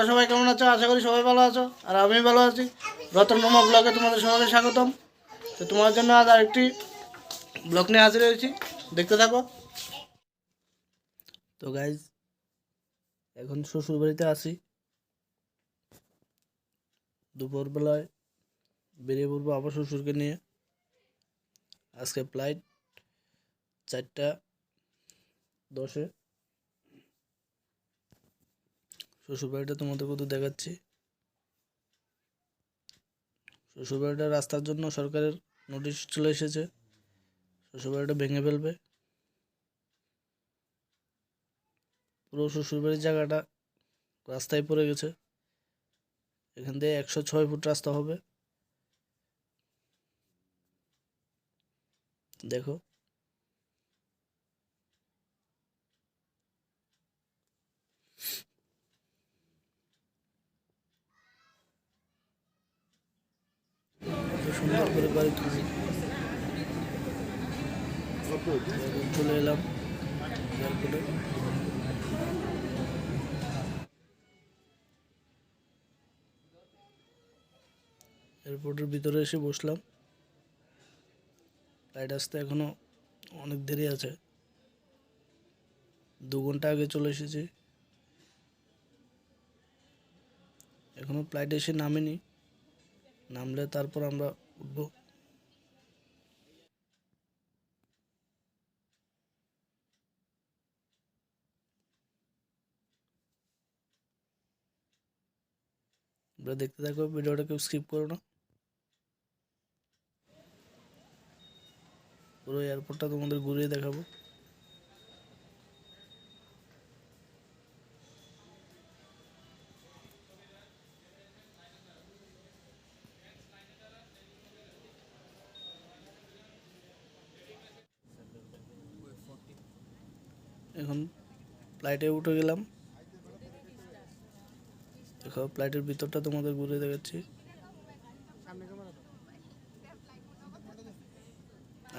তোমরা সবাই কেমন আছো? আশা করি সবাই ভালো আছো, আর আমি ভালো আছি। রতন মামা ব্লগে তোমাদের সবাইকে স্বাগতম। তো তোমার জন্য আজ আরেকটি ব্লগ নিয়ে হাজির হয়েছি। দেখতে থাকো। তো গাইজ এখন শ্বশুর বাড়িতে আসি দুপুরবেলায় বেরিয়ে পড়ব আবার শ্বশুরকে নিয়ে। আজকে ফ্লাইট চারটা দশে। শ্বশুরবাড়িটা তোমাদের কত দেখাচ্ছি। শ্বশুরবাড়িটা রাস্তার জন্য সরকারের নোটিশ চলে এসেছে। শ্বশুরবাড়িটা ভেঙে ফেলবে। পুরো শ্বশুরবাড়ির জায়গাটা রাস্তায় পড়ে গেছে। এখান থেকে একশো ছয় ফুট রাস্তা হবে। দেখো। সুন্দর করে বাড়ি এখন চলে এলাম এয়ারপোর্টে। এয়ারপোর্টের ভিতরে এসে বসলাম। ফ্লাইট আসতে এখনও অনেক দেরি আছে। দু ঘণ্টা আগে চলে এসেছি। এখনও ফ্লাইট এসে নামেনি। নামলে তারপর আমরা উঠবো তোমরা দেখতে থাকো ভিডিওটা কেউ স্কিপ করো না পুরো এয়ারপোর্টটা তোমাদের ঘুরিয়ে দেখাবো এখন ফ্লাইটে উঠে গেলাম। দেখো ফ্লাইটের ভিতরটা তোমাদের ঘুরে দেখাচ্ছি।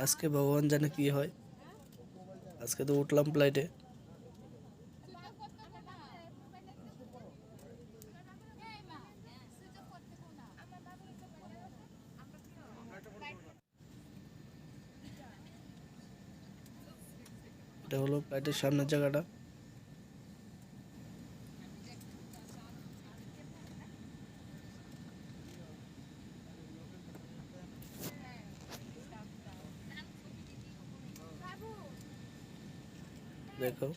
আজকে ভগবান জানে কি হয়। আজকে তো উঠলাম ফ্লাইটে এটা হলো ফ্লাইটের সামনের জায়গাটা। দেখো।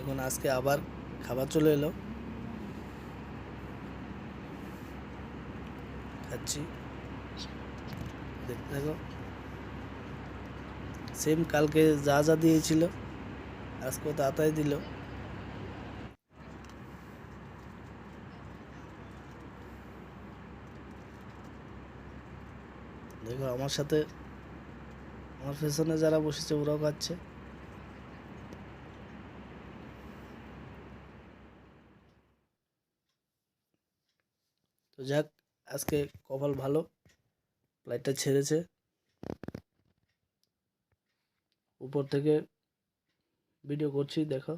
এখন আজকে আবার খাবার চলে এলো। খাচ্ছি। দেখো। সেম কালকে যা যা দিয়েছিল আজকে তাতাই দিল। দেখো আমার সাথে, আমার পেছনে যারা বসেছে ওরাও খাচ্ছে। তো যাক, আজকে কপাল ভালো ফ্লাইটটা ছেড়েছে। উপর থেকে ভিডিও করছি, দেখো।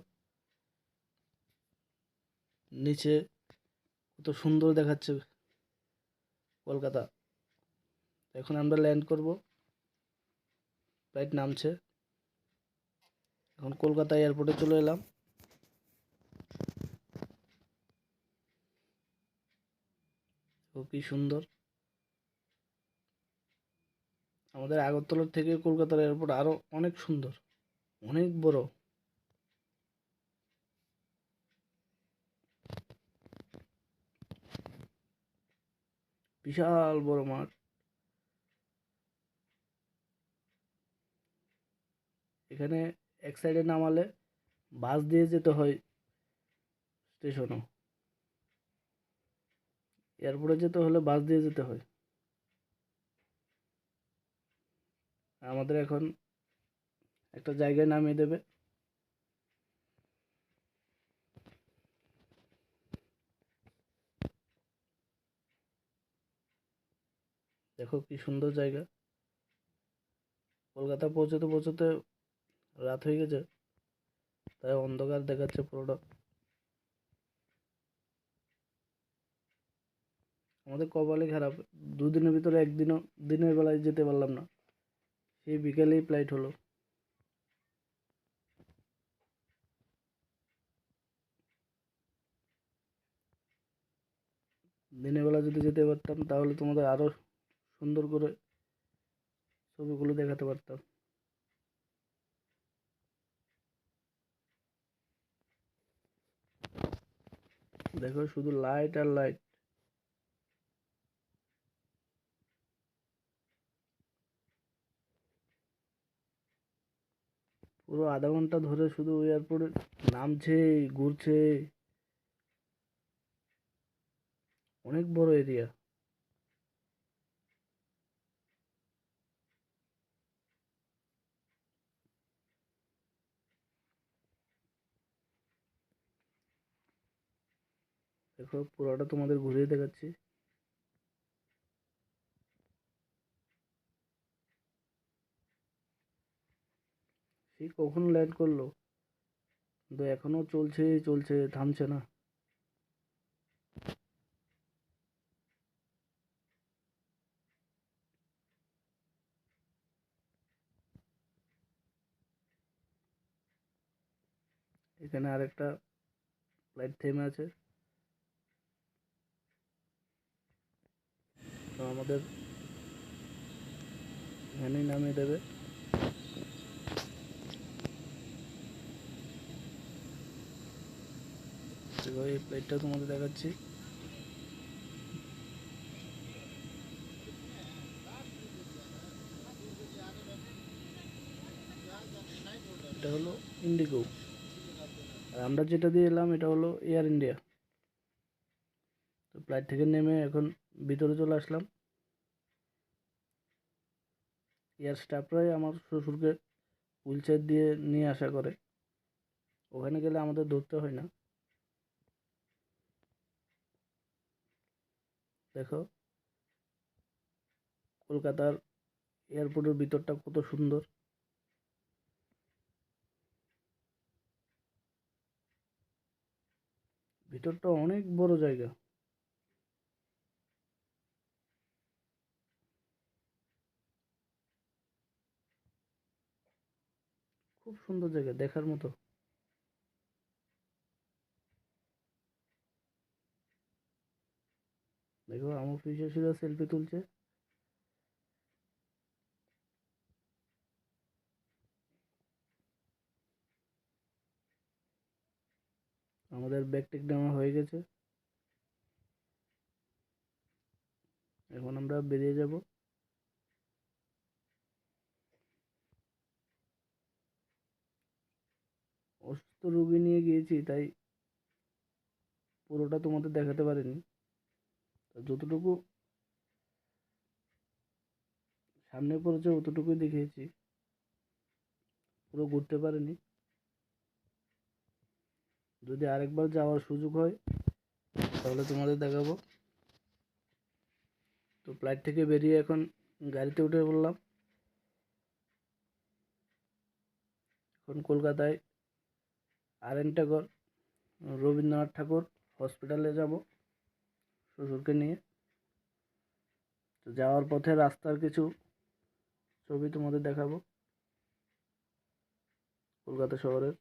নিচে কত সুন্দর দেখাচ্ছে কলকাতা। এখন আমরা ল্যান্ড করব। ফ্লাইট নামছে। এখন কলকাতা এয়ারপোর্টে চলে এলাম। কি সুন্দর। আমাদের আগরতলার থেকে কলকাতার এয়ারপোর্ট আরও অনেক সুন্দর, অনেক বড়। বিশাল বড় মাঠ। এখানে এক সাইডে নামালে বাস দিয়ে যেতে হয় স্টেশনও। এয়ারপোর্টে যেতে হলে বাস দিয়ে যেতে হয়। আমাদের এখন একটা জায়গায় নামিয়ে দেবে। দেখো কি সুন্দর জায়গা। কলকাতা পৌঁছতে পৌঁছতে রাত হয়ে গেছে, তাই অন্ধকার দেখাচ্ছে পুরোটা। আমাদের কপালে খারাপ, দুদিনের ভিতরে একদিনও দিনের বেলায় যেতে পারলাম না। সেই বিকেলেই ফ্লাইট হলো। দিনের বেলা যদি যেতে পারতাম, তাহলে তোমাদের আরও সুন্দর করে ছবিগুলো দেখাতে পারতাম। দেখো, শুধু লাইট আর লাইট পুরো আধা ঘণ্টা ধরে শুধু এয়ারপোর্টে নামছে, ঘুরছে। অনেক বড় এরিয়া দেখো, পুরোটা তোমাদের ঘুরিয়ে দেখাচ্ছি। সেই কখন ল্যান্ড করল? কিন্তু এখনও চলছে চলছে, থামছে না। এখানে আরেকটা ফ্লাইট থেমে আছে। তো আমাদের এখানেই নামিয়ে দেবে। দেখো এই প্লেটটা তোমাদের দেখাচ্ছি। এটা হলো ইন্ডিগো আর আমরা যেটা দিয়ে এলাম, এটা হলো এয়ার ইন্ডিয়া তো ফ্লাইট থেকে নেমে এখন ভিতরে চলে আসলাম। এয়ার স্টাফরাই আমার শ্বশুরকে হুইল দিয়ে নিয়ে আসা করে। ওখানে গেলে আমাদের ধরতে হয় না। দেখো। কলকাতার এয়ারপোর্টের ভিতরটা কত সুন্দর। ভিতরটা অনেক বড় জায়গা। খুব সুন্দর জায়গা, দেখার মতো। দেখো আমার পিসিরা সেলফি তুলছে। আমাদের ব্যাগ টেক হয়ে গেছে। এখন আমরা বেরিয়ে যাব। অসুস্থ রোগী নিয়ে গিয়েছি, তাই পুরোটা তোমাদের দেখাতে পারিনি। যতটুকু সামনে পড়েছে অতটুকুই দেখিয়েছি। পুরো ঘুরতে পারিনি। যদি আরেকবার যাওয়ার সুযোগ হয়, তাহলে তোমাদের দেখাবো। তো ফ্লাইট থেকে বেরিয়ে এখন গাড়িতে উঠে পড়লাম। এখন কলকাতায় আর এন ঠাকুর রবীন্দ্রনাথ ঠাকুর হসপিটালে যাব। শ্বশুরকে নিয়ে। তো যাওয়ার পথে রাস্তার কিছু ছবি তোমাদের দেখাবো। কলকাতা শহরের।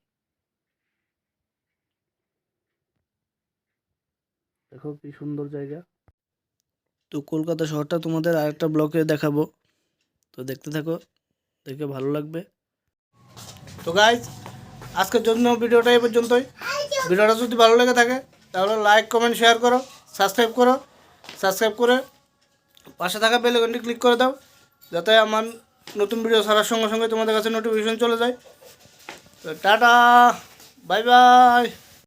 দেখো কি সুন্দর জায়গা। তো কলকাতা শহরটা তোমাদের আরেকটা ব্লকে দেখাবো। তো দেখতে থাকো, দেখে ভালো লাগবে। তো গাইজ আজকের জন্য ভিডিওটা এই পর্যন্তই। ভিডিওটা যদি ভালো লেগে থাকে, তাহলে লাইক কমেন্ট শেয়ার করো। সাবস্ক্রাইব করো, সাবস্ক্রাইব করে পাশে থাকা বেল আইকনটি ক্লিক করে দাও, যাতে আমার নতুন ভিডিও ছাড়ার সঙ্গে সঙ্গে তোমাদের কাছে নোটিফিকেশন চলে যায়। তো টাটা বাই বাই